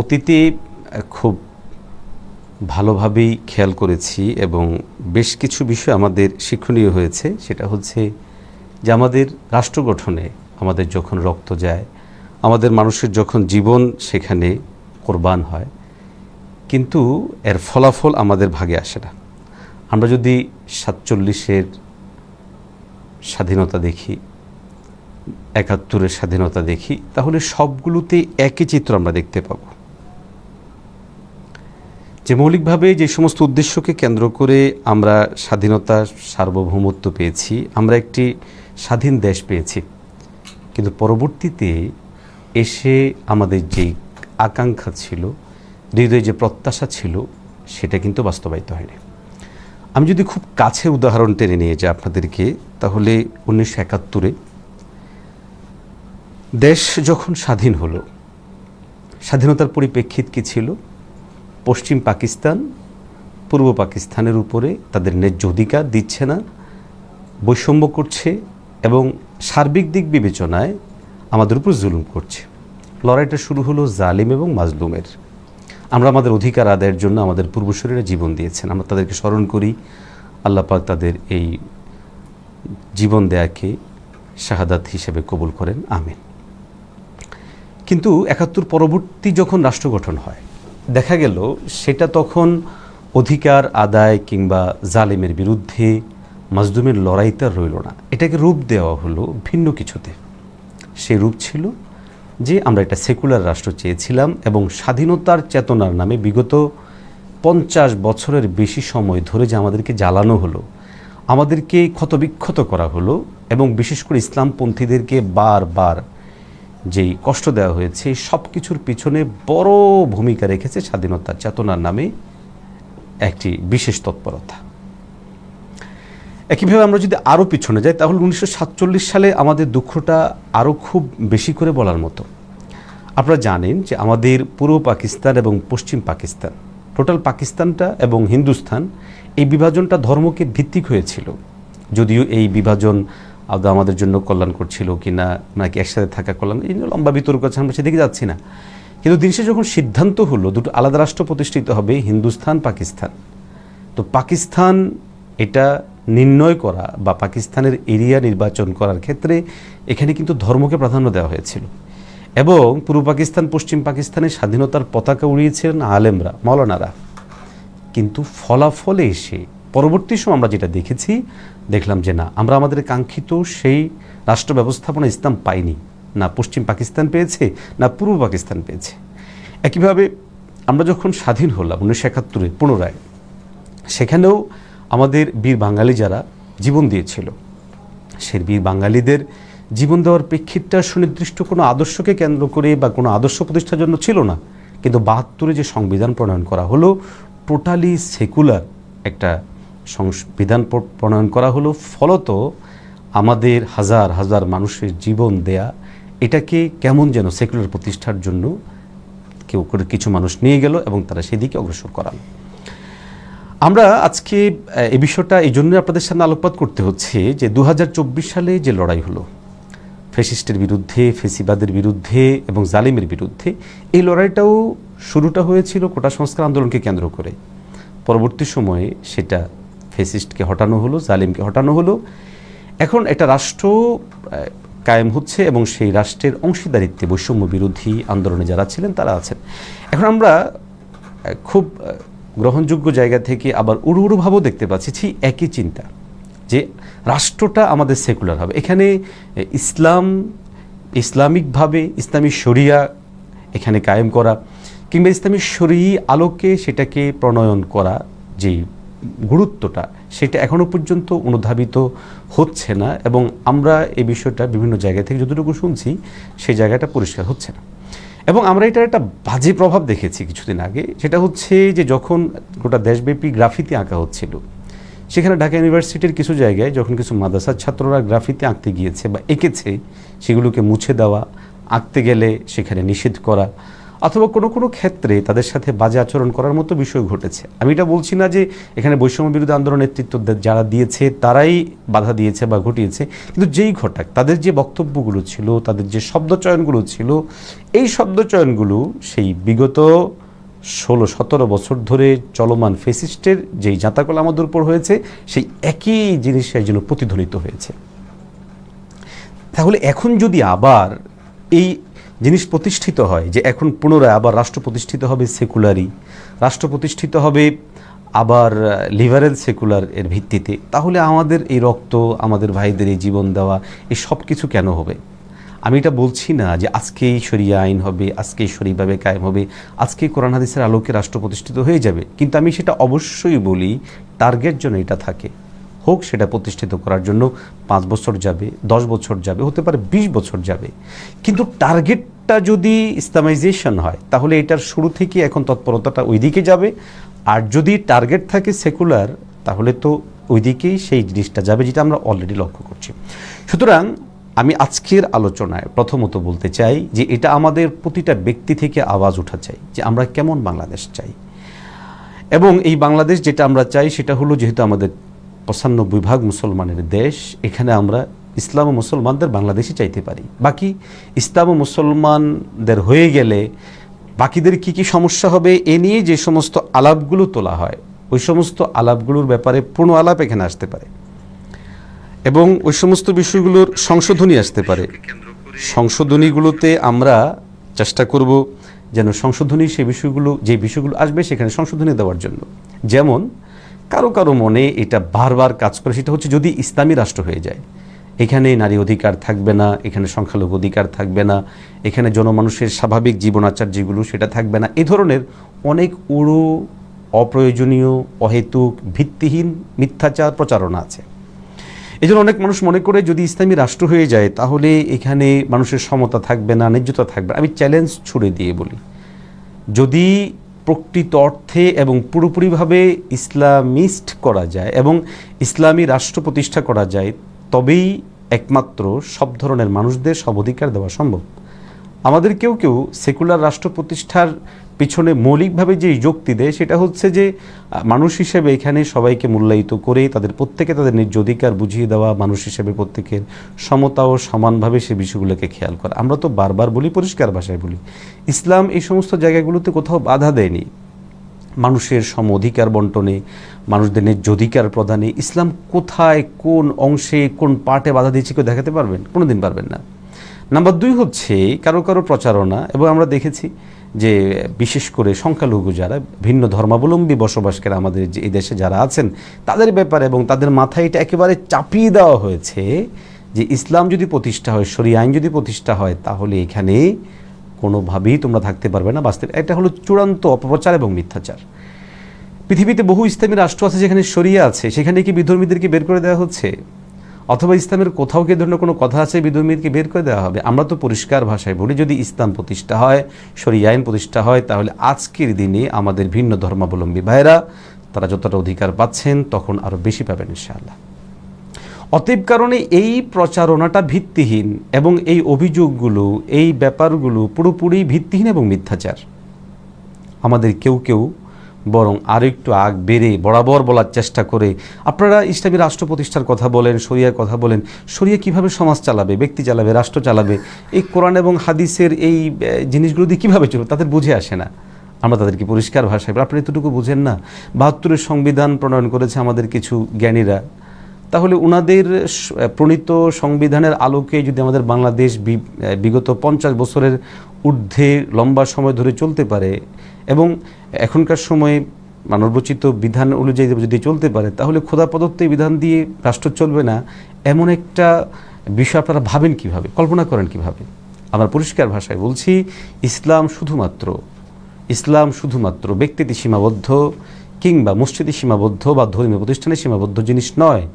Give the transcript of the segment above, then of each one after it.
অতীতে খুব ভালোভাবেই খেয়াল করেছি এবং বেশ কিছু বিষয় আমাদের শিক্ষণীয় হয়েছে। সেটা হচ্ছে যে আমাদের রাষ্ট্র গঠনে আমাদের যখন রক্ত যায়, আমাদের মানুষের যখন জীবন সেখানে কোরবান হয়, কিন্তু এর ফলাফল আমাদের ভাগে আসে না। আমরা যদি সাতচল্লিশের স্বাধীনতা দেখি, একাত্তরের স্বাধীনতা দেখি, তাহলে সবগুলোতে একই চিত্র আমরা দেখতে পাবো। যে মৌলিকভাবে যে সমস্ত উদ্দেশ্যকে কেন্দ্র করে আমরা স্বাধীনতা, সার্বভৌমত্ব পেয়েছি, আমরা একটি স্বাধীন দেশ পেয়েছি। কিন্তু পরবর্তীতে এসে আমাদের যেই আকাঙ্ক্ষা ছিল, হৃদয়ে যে প্রত্যাশা ছিল, সেটা কিন্তু বাস্তবায়িত হয়নি। আমি যদি খুব কাছে উদাহরণ টেনে নিয়ে যাই আপনাদেরকে, তাহলে উনিশশো একাত্তরে দেশ যখন স্বাধীন হলো, স্বাধীনতার পরিপ্রেক্ষিত কী ছিল? পশ্চিম পাকিস্তান, পূর্ব পাকিস্তানের উপরে তাদের ন্যায্য অধিকার দিচ্ছে না, বৈষম্য করছে এবং সার্বিক দিক বিবেচনায় আমাদের উপর জুলুম করছে। লড়াইটা শুরু হলো জালিম এবং মাজলুমের। আমরা আমাদের অধিকার আদায়ের জন্য আমাদের পূর্বশরীরা জীবন দিয়েছেন। আমরা তাদেরকে স্মরণ করি, আল্লাহ পাক তাদের এই জীবন দেয়াকে শাহাদাত হিসেবে কবুল করেন। আমিন। কিন্তু একাত্তর পরবর্তী যখন রাষ্ট্র গঠন হয় দেখা গেল সেটা তখন অধিকার, আদায় কিংবা জালেমের বিরুদ্ধে মাজদুমের লড়াইটা রইল না। এটাকে রূপ দেওয়া হলো ভিন্ন কিছুতে। সে রূপ ছিল যে আমরা একটা সেকুলার রাষ্ট্র চেয়েছিলাম এবং স্বাধীনতার চেতনার নামে বিগত পঞ্চাশ বছরের বেশি সময় ধরে যে আমাদেরকে জ্বালানো হলো, আমাদেরকে ক্ষতবিক্ষত করা হলো এবং বিশেষ করে ইসলামপন্থীদেরকে বারবার যেই কষ্ট দেওয়া হয়েছে সব কিছুর পিছনে বড় ভূমিকা রেখেছে স্বাধীনতার চেতনার নামে একটি বিশেষ তৎপরতা। একইভাবে আমরা যদি আরও পিছনে যাই, তাহলে উনিশশো সাতচল্লিশ সালে আমাদের দুঃখটা আরও খুব বেশি করে বলার মতো। আপনারা জানেন যে আমাদের পূর্ব পাকিস্তান এবং পশ্চিম পাকিস্তান, টোটাল পাকিস্তানটা এবং হিন্দুস্তান এই বিভাজনটা ধর্মকে ভিত্তিক হয়েছিল। যদিও এই বিভাজন আদৌ আমাদের জন্য কল্যাণ করছিল কি না নাকি একসাথে থাকা কল্যাণ, এই লম্বা বিতর্ক আছে, আমরা সেদিকে যাচ্ছি না। কিন্তু দিন যখন সিদ্ধান্ত হলো, দুটো আলাদা রাষ্ট্র প্রতিষ্ঠিত হবে হিন্দুস্তান পাকিস্তান। তো পাকিস্তান এটা নির্ণয় করা বা পাকিস্তানের এরিয়া নির্বাচন করার ক্ষেত্রে এখানে কিন্তু ধর্মকে প্রাধান্য দেওয়া হয়েছিল। এবং পূর্ব পাকিস্তান, পশ্চিম পাকিস্তানের স্বাধীনতার পতাকা উড়িয়েছিলেন আলেমরা মৌলানারা কিন্তু ফলাফলে এসে পরবর্তী সময় আমরা যেটা দেখেছি দেখলাম যে না, আমরা আমাদের কাঙ্ক্ষিত সেই রাষ্ট্র ব্যবস্থাপনা ইসলাম পাইনি। না পশ্চিম পাকিস্তান পেয়েছে, না পূর্ব পাকিস্তান পেয়েছে। একইভাবে আমরা যখন স্বাধীন হলাম উনিশশো একাত্তরে পুনরায়, সেখানেও আমাদের বীর বাঙালি যারা জীবন দিয়েছিল, সেই বীর বাঙালিদের জীবন দেওয়ার প্রেক্ষিতটা সুনির্দিষ্ট কোনো আদর্শকে কেন্দ্র করে বা কোনো আদর্শ প্রতিষ্ঠার জন্য ছিল না। কিন্তু বাহাত্তরে যে সংবিধান প্রণয়ন করা হলো টোটালি সেকুলার একটা সংবিধান প্রণয়ন করা হলো। ফলত আমাদের হাজার হাজার মানুষের জীবন দেয়া, এটাকে কেমন যেন সেকুলার প্রতিষ্ঠার জন্য কেউ করে কিছু মানুষ নিয়ে গেল এবং তারা সেদিকে অগ্রসর করালো। আমরা আজকে, এ বিষয়টা, এই জন্য আপনাদের সামনে আলোকপাত করতে হচ্ছে যে দু হাজার চব্বিশ সালে যে লড়াই হলো ফেসিস্টের বিরুদ্ধে ফেসিবাদের বিরুদ্ধে এবং জালিমের বিরুদ্ধে, এই লড়াইটাও শুরুটা হয়েছিল কোটা সংস্কার আন্দোলনকে কেন্দ্র করে। পরবর্তী সময়ে সেটা ফেসিস্টকে হটানো হলো, জালিমকে হটানো হলো। এখন একটা রাষ্ট্র কায়েম হচ্ছে এবং সেই রাষ্ট্রের অংশীদারিত্বে, বৈষম্য বিরোধী আন্দোলনে যারা ছিলেন, তারা আছেন। এখন আমরা খুব গ্রহণযোগ্য জায়গা থেকে আবার উড়ু উড়ু ভাবও দেখতে পাচ্ছি, ছি, একই চিন্তা যে রাষ্ট্রটা আমাদের সেকুলার হবে। এখানে ইসলাম, ইসলামিকভাবে ইসলামী শরিয়া এখানে কায়েম করা কিংবা ইসলামী শরী আলোকে সেটাকে প্রণয়ন করা, যেই গুরুত্বটা সেটা এখনও পর্যন্ত অনুধাবিত হচ্ছে না এবং আমরা এই বিষয়টা বিভিন্ন জায়গা থেকে যতটুকু শুনছি, সেই জায়গাটা পরিষ্কার হচ্ছে না। এবং আমরা এটার একটা বাজে প্রভাব দেখেছি কিছুদিন আগে, সেটা হচ্ছে যে যখন গোটা দেশব্যাপী গ্রাফিতি আঁকা হচ্ছিল, সেখানে ঢাকা ইউনিভার্সিটির কিছু জায়গায় যখন কিছু মাদ্রাসার ছাত্ররা গ্রাফিতে আঁকতে গিয়েছে বা এঁকেছে, সেগুলোকে মুছে দেওয়া, আঁকতে গেলে সেখানে নিষেধ করা অথবা কোনো কোনো ক্ষেত্রে তাদের সাথে বাজে আচরণ করার মতো বিষয় ঘটেছে। আমি এটা বলছি না যে এখানে বৈষম্য বিরোধী আন্দোলন নেতৃত্ব যারা দিয়েছে, তারাই বাধা দিয়েছে বা ঘটিয়েছে। কিন্তু যেই ঘটাক, তাদের যে বক্তব্যগুলো ছিল, তাদের যে শব্দচয়নগুলো ছিল, এই শব্দচয়নগুলো সেই বিগত ষোলো, সতেরো বছর ধরে চলমান ফেসিস্টের যেই জাঁতাকল আমাদের উপর হয়েছে, সেই একই জিনিসের জন্য প্রতিধ্বনিত হয়েছে। তাহলে এখন যদি আবার এই জিনিস প্রতিষ্ঠিত হয় যে এখন পুনরায় আবার রাষ্ট্র প্রতিষ্ঠিত হবে সেকুলারি রাষ্ট্র প্রতিষ্ঠিত হবে আবার লিবারেল সেকুলার এর ভিত্তিতে। তাহলে আমাদের এই রক্ত, আমাদের ভাইদের এই জীবন দেওয়া, এই সব কিছু কেন হবে? আমি এটা বলছি না যে আজকেই শরিয়া আইন হবে, আজকেই শরীভাবে কায়েম হবে, আজকেই কোরআন হাদিসের আলোকে রাষ্ট্র প্রতিষ্ঠিত হয়ে যাবে। কিন্তু আমি সেটা অবশ্যই বলি টার্গেট জন্য এটা থাকে। হোক সেটা প্রতিষ্ঠিত করার জন্য পাঁচ বছর যাবে, দশ বছর যাবে, হতে পারে বিশ বছর যাবে। কিন্তু টার্গেটটা যদি ইসলামাইজেশন হয়, তাহলে এটার শুরু থেকে এখন তৎপরতাটা ওইদিকে যাবে। আর যদি টার্গেট থাকে সেকুলার, তাহলে তো ওইদিকেই সেই জিনিসটা যাবে যেটা আমরা অলরেডি লক্ষ্য করছি। সুতরাং আমি আজকের আলোচনায় প্রথমত বলতে চাই যে এটা আমাদের প্রতিটা ব্যক্তি থেকে আওয়াজ ওঠা চাই যে আমরা কেমন বাংলাদেশ চাই। এবং এই বাংলাদেশ যেটা আমরা চাই সেটা হলো যেহেতু আমাদের পঁচানব্বই ভাগ মুসলমানের দেশ, এখানে আমরা ইসলাম ও মুসলমানদের বাংলাদেশই চাইতে পারি। বাকি ইসলাম ও মুসলমানদের হয়ে গেলে বাকিদের কি কি সমস্যা হবে, এ নিয়ে যে সমস্ত আলাপগুলো তোলা হয়, ওই সমস্ত আলাপগুলোর ব্যাপারে পূর্ণ আলাপ এখানে আসতে পারে। এবং ওই সমস্ত বিষয়গুলোর সংশোধনী আসতে পারে। সংশোধনীগুলোতে আমরা চেষ্টা করব যেন সংশোধনী সেই বিষয়গুলো, যে বিষয়গুলো আসবে সেখানে সংশোধনী দেওয়ার জন্য। যেমন কারও কারও মনে এটা বারবার কাজ করে, সেটা হচ্ছে যদি ইসলামী রাষ্ট্র হয়ে যায় এখানে নারী অধিকার থাকবে না, এখানে সংখ্যালঘু অধিকার থাকবে না, এখানে জনমানুষের স্বাভাবিক জীবনাচার যেগুলো সেটা থাকবে না, এ ধরনের অনেক উড়ো, অপ্রয়োজনীয়, অহেতুক, ভিত্তিহীন মিথ্যাচার প্রচারণা আছে এই জন্য অনেক মানুষ মনে করে যদি ইসলামী রাষ্ট্র হয়ে যায়, তাহলে এখানে মানুষের সমতা থাকবে না, ন্যায্যতা থাকবে। আমি চ্যালেঞ্জ ছুড়ে দিয়ে বলি, যদি প্রকৃত অর্থে এবং পুরোপুরিভাবে ইসলামিস্ট করা যায় এবং ইসলামী রাষ্ট্র প্রতিষ্ঠা করা যায়, তবেই একমাত্র সব ধরনের মানুষদের সব অধিকার দেওয়া সম্ভব। আমাদের কেউ কেউ সেকুলার রাষ্ট্র প্রতিষ্ঠার পিছনে মৌলিকভাবে যে যুক্তি দেয়, সেটা হচ্ছে যে মানুষ হিসেবে এখানে সবাইকে মূল্যায়িত করে তাদের প্রত্যেকে তাদের ন্যায্য অধিকার বুঝিয়ে দেওয়া, মানুষ হিসেবে প্রত্যেকের সমতা ও সমানভাবে সে বিষয়গুলোকে খেয়াল করা। আমরা তো বারবার বলি, পরিষ্কার ভাষায় বলি, ইসলাম এই সমস্ত জায়গাগুলোতে কোথাও বাধা দেয়নি। মানুষের সম অধিকার বন্টনে, মানুষদের ন্যায্য অধিকার প্রদানে ইসলাম কোথায়, কোন অংশে, কোন পার্টে বাধা দিয়েছে কেউ দেখাতে পারবেন? কোনোদিন পারবেন না। নাম্বার দুই হচ্ছে কারও কারও প্রচারণা, এবং আমরা দেখেছি যে বিশেষ করে সংখ্যালঘু যারা ভিন্ন ধর্মাবলম্বী বসবাসকারী আমাদের যে এই দেশে যারা আছেন, তাদের ব্যাপারে এবং তাদের মাথায় এটা একেবারে চাপিয়ে দেওয়া হয়েছে যে ইসলাম যদি প্রতিষ্ঠা হয় শরী আইন যদি প্রতিষ্ঠা হয়, তাহলে এখানে কোনোভাবেই তোমরা থাকতে পারবে না বাস্তবে। এটা হলো চূড়ান্ত অপপ্রচার এবং মিথ্যাচার। পৃথিবীতে বহু ইসলামী রাষ্ট্র আছে যেখানে শরিয়া আছে, সেখানে কি বিধর্মীদেরকে বের করে দেওয়া হচ্ছে? অথবা ইসলামের কোথাও কি ধরনের কোনো কথা আছে, বিধর্মীদেরকে বের করে দেওয়া হবে। আমরা তো পরিষ্কার ভাষায় বলি, যদি ইসলাম প্রতিষ্ঠা হয়, শরিয়া আইন প্রতিষ্ঠা হয়, তাহলে আজকের দিনে আমাদের ভিন্ন ধর্মাবলম্বী ভাইরা তারা যতটা অধিকার পাচ্ছেন, তখন আরও বেশি পাবেন ইনশাআল্লাহ। অতএব কারণে এই প্রচারণাটা ভিত্তিহীন এবং এই অভিযোগগুলো, এই ব্যাপারগুলো পুরোপুরি ভিত্তিহীন এবং মিথ্যাচার। আমাদের কেউ কেউ বরং আরও একটু আগ বেড়ে বরাবর বলার চেষ্টা করে। আপনারা ইসলামী রাষ্ট্র প্রতিষ্ঠার কথা বলেন শরিয়ার কথা বলেন শরিয়া কীভাবে সমাজ চালাবে ব্যক্তি চালাবে রাষ্ট্র চালাবে এই কোরআন এবং হাদিসের এই জিনিসগুলো দিয়ে কীভাবে চলবে তাদের বুঝে আসে না। আমরা তাদেরকে পরিষ্কার ভাষায় বলি, আপনারা এতটুকু বুঝেন না? বাহাত্তরের সংবিধান প্রণয়ন করেছে আমাদের কিছু জ্ঞানীরা। তাহলে ওনাদের প্রণীত সংবিধানের আলোকে যদি আমাদের বাংলাদেশ বিগত পঞ্চাশ বছরের ঊর্ধ্বে লম্বা সময় ধরে চলতে পারে এবং এখনকার সময়ে মানবরচিত বিধান অনুযায়ী যদি চলতে পারে, তাহলে খোদা প্রদত্ত বিধান দিয়ে রাষ্ট্র চলবে না, এমন একটা বিষয় আপনারা ভাবেন কীভাবে, কল্পনা করেন কীভাবে? আমরা পরিষ্কার ভাষায় বলছি, ইসলাম শুধুমাত্র ইসলাম শুধুমাত্র ব্যক্তিতে সীমাবদ্ধ কিংবা মসজিদে সীমাবদ্ধ বা ধর্মীয় প্রতিষ্ঠানে সীমাবদ্ধ জিনিস নয়।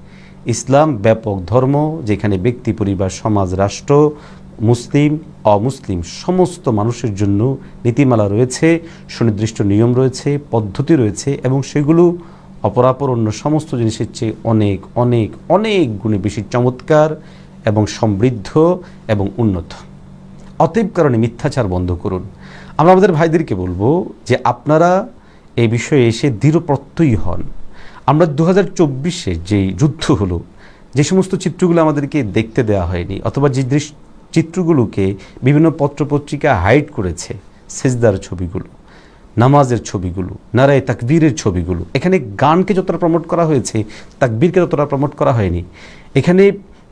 ইসলাম ব্যাপক ধর্ম, যেখানে ব্যক্তি, পরিবার, সমাজ, রাষ্ট্র মুসলিম, অমুসলিম সমস্ত মানুষের জন্য নীতিমালা রয়েছে, সুনির্দিষ্ট নিয়ম রয়েছে, পদ্ধতি রয়েছে এবং সেগুলো অপরাপর অন্য সমস্ত জিনিসের চেয়ে অনেক অনেক অনেক গুণে বেশি চমৎকার এবং সমৃদ্ধ এবং উন্নত। অতএব কারণে মিথ্যাচার বন্ধ করুন। আমরা আমাদের ভাইদেরকে বলব যে আপনারা এই বিষয়ে এসে দৃঢ় প্রত্যয়ী হন। আমরা দু হাজার চব্বিশে যে যুদ্ধ হলো, যে সমস্ত চিত্রগুলো আমাদেরকে দেখতে দেওয়া হয়নি, অথবা যে দৃশ- চিত্রগুলোকে বিভিন্ন পত্রপত্রিকা হাইড করেছে, সেজদার ছবিগুলো, নামাজের ছবিগুলো, নারায় তাকবীরের ছবিগুলো। এখানে গানকে যতটা প্রমোট করা হয়েছে, তাকবীরকে ততটা প্রমোট করা হয়নি। এখানে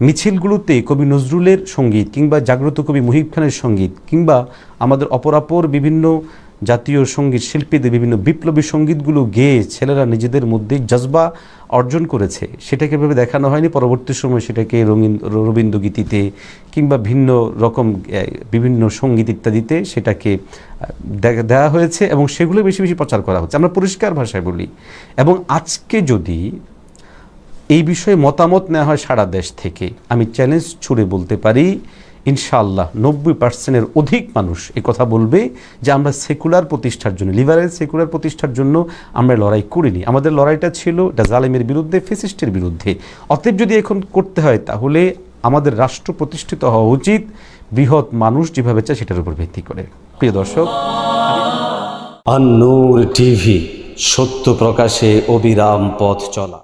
মিছিলগুলোতে কবি নজরুলের সংগীত কিংবা জাগ্রত কবি মুহিব খানের সংগীত কিংবা আমাদের অপরাপর বিভিন্ন জাতীয় সংগীত শিল্পীদের বিভিন্ন বিপ্লবী সঙ্গীতগুলো গেয়ে ছেলেরা নিজেদের মধ্যে জজবা অর্জন করেছে। সেটাকে ভেবে দেখানো হয়নি। পরবর্তী সময় সেটাকে রঙিন রবীন্দ্রগীতিতে কিংবা ভিন্ন রকম বিভিন্ন সংগীত ইত্যাদিতে সেটাকে দেওয়া হয়েছে এবং সেগুলো বেশি বেশি প্রচার করা হচ্ছে। আমরা পরিষ্কার ভাষায় বলি। এবং আজকে যদি এই বিষয়ে মতামত নেওয়া হয় সারা দেশ থেকে, আমি চ্যালেঞ্জ ছুড়ে বলতে পারি ইনশাআল্লাহ নব্বই পার্সেন্টের অধিক মানুষ কথা বলবে যে আমরা সেকুলার প্রতিষ্ঠার জন্য, লিবারেল সেকুলার প্রতিষ্ঠার জন্য আমরা লড়াই করিনি। আমাদের লড়াইটা ছিল এটা জালেমের বিরুদ্ধে, ফেসিস্টের বিরুদ্ধে। অতএব যদি এখন করতে হয় তাহলে আমাদের রাষ্ট্র প্রতিষ্ঠিত হওয়া উচিত, বৃহৎ মানুষ যেভাবে চায় সেটার উপর ভিত্তি করে। প্রিয় দর্শক টিভি, সত্য প্রকাশে অবিরাম পথ চলা।